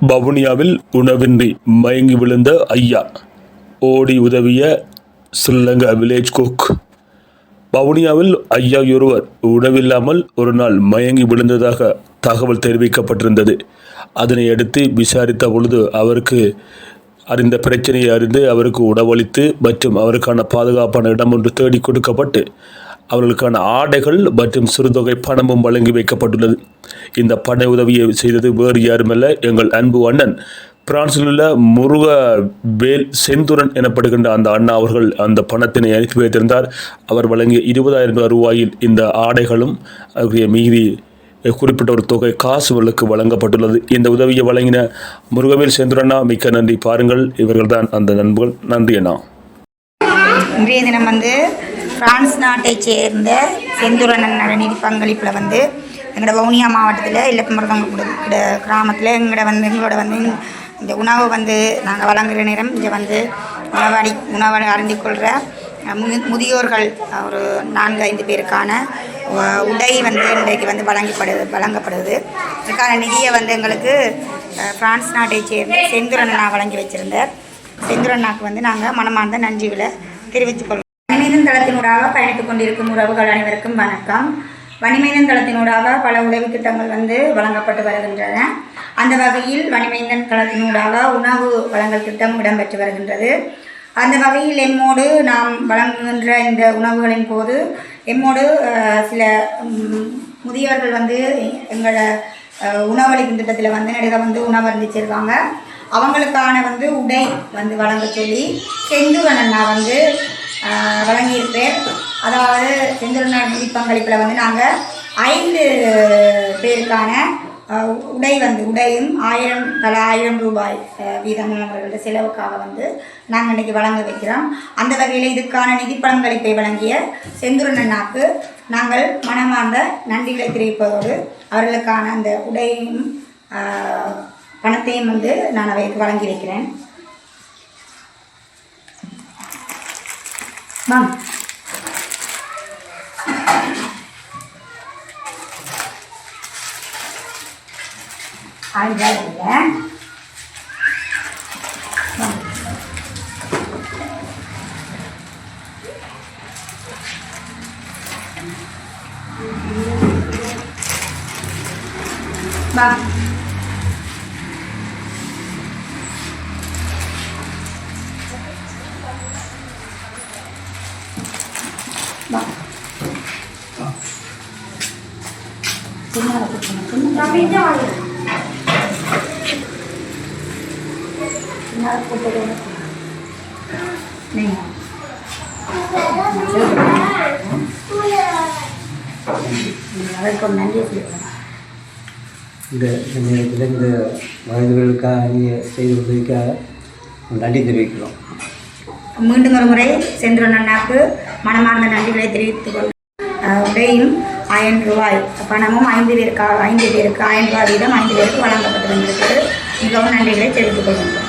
வவுனியாவில் உணவின்றி மயங்கி விழுந்த ஐயா. ஓடி உதவிய ஸ்ரீலங்கா வில்லேஜ் குக் வவுனியாவில் ஐயா ஒருவர் உணவில்லாமல் ஒரு நாள் மயங்கி விழுந்ததாக தகவல் தெரிவிக்கப்பட்டிருந்தது. அதனை அடுத்து விசாரித்த பொழுது அவருக்கு அறிந்த பிரச்சனையை அறிந்து அவருக்கு உணவளித்து மற்றும் அவருக்கான பாதுகாப்பான இடம் ஒன்று தேடி கொடுக்கப்பட்டு அவர்களுக்கான ஆடைகள் மற்றும் சிறுதொகை பணமும் வழங்கி வைக்கப்பட்டுள்ளது. இந்த பண உதவியை செய்தது வேறு யாருமல்ல எங்கள் அன்பு அண்ணன். பிரான்சில் உள்ள முருக வேல் செந்துரன் எனப்படுகின்ற அந்த அண்ணா அவர்கள் அந்த பணத்தினை அனுப்பி வைத்திருந்தார். அவர் வழங்கிய இருபதாயிரம் ரூபாயில் இந்த ஆடைகளும் அவருடைய மீதி குறிப்பிட்ட ஒரு தொகை காசுகளுக்கு வழங்கப்பட்டுள்ளது. இந்த உதவியை வழங்கின முருகவேல் செந்துரண்ணா மிக்க நன்றி. பாருங்கள் இவர்கள்தான் அந்த நண்பர்கள். நன்றி அண்ணா. இன்றைய தினம் வந்து பிரான்ஸ் நாட்டைச் சேர்ந்த செந்துரனன் நிதி பங்களிப்பில் வந்து எங்களோட வவுனியா மாவட்டத்தில் இலப்பமரதங்க கிராமத்தில் எங்களோட வந்து எங்களோட வந்து இந்த உணவு வந்து நாங்கள் வழங்குகிற நேரம் இங்கே வந்து உணவடி உணவு அருந்திக் கொள்கிற மு முதியோர்கள் ஒரு நான்கு ஐந்து பேருக்கான உடை வந்து இன்றைக்கு வந்து வழங்கப்படுது வழங்கப்படுது. இதுக்கான நிதியை வந்து எங்களுக்கு ஃப்ரான்ஸ் பிரான்ஸ் நாட்டைச் சேர்ந்த செந்துரண்ணா வழங்கி வச்சுருந்தார். செந்துரண்ணாக்கு வந்து நாங்கள் மனமார்ந்த நன்றிகளை தெரிவித்துக் வணிமேதன் தளத்தினூடாக பயணித்துக் கொண்டிருக்கும் உறவுகள் அனைவருக்கும் வணக்கம். வணிமேதன் தளத்தினூடாக பல உதவி திட்டங்கள் வந்து வழங்கப்பட்டு வருகின்றன. அந்த வகையில் வணிமேந்தன் தளத்தினூடாக உணவு வழங்கல் திட்டம் இடம்பெற்று வருகின்றது. அந்த வகையில் எம்மோடு நாம் வழங்குகின்ற இந்த உணவுகளின் போது எம்மோடு சில முதியவர்கள் வந்து எங்களை உணவளிக்கும் திட்டத்தில் வந்து நடிகை வந்து உணவு அருந்திச்சிருக்காங்க அவங்களுக்கான வந்து உடை வந்து வழங்க சொல்லி செந்துவன் அண்ணா வந்து வழங்கியிருப்பேன் அதாவது செந்துவன் நிதி பங்களிப்பில் வந்து நாங்கள் ஐந்து பேருக்கான உடை வந்து உடையும் ஆயிரம் தலா ஆயிரம் ரூபாய் ஆஹ், வீதமும் அவர்களோட செலவுக்காக வந்து நாங்கள் இன்றைக்கி வழங்க வைக்கிறோம். அந்த வகையில் இதுக்கான நிதி பங்களிப்பை வழங்கிய செந்துரன் அண்ணாக்கு நாங்கள் மனமார்ந்த நன்றிகளை தெரிவிப்பதோடு அவர்களுக்கான அந்த உடையும் பணத்தையும் வந்து நான் அவைக்கு வழங்கி வைக்கிறேன். Vâng. Ai ra để giá Vâng. இந்த நேரத்தில் இந்த வயதுகளுக்காக நீங்கள் செய்த உதவிக்காக நன்றி தெரிவிக்கிறோம். மீண்டும் ஒரு முறை செந்திரன் அண்ணாக்கு மனமார்ந்த நன்றிகளை தெரிவித்துக் கொள் உடையும் ஆயிரம் ரூபாய். பணமும் ஐந்து பேருக்கு ஐந்து பேருக்கு ஆயிரம் ரூபாய் வீதம் ஐந்து பேருக்கு வழங்கப்பட்டு வந்திருக்கிறது மிகவும் நன்றிகளை தெரிவித்துக் கொள்கின்றோம்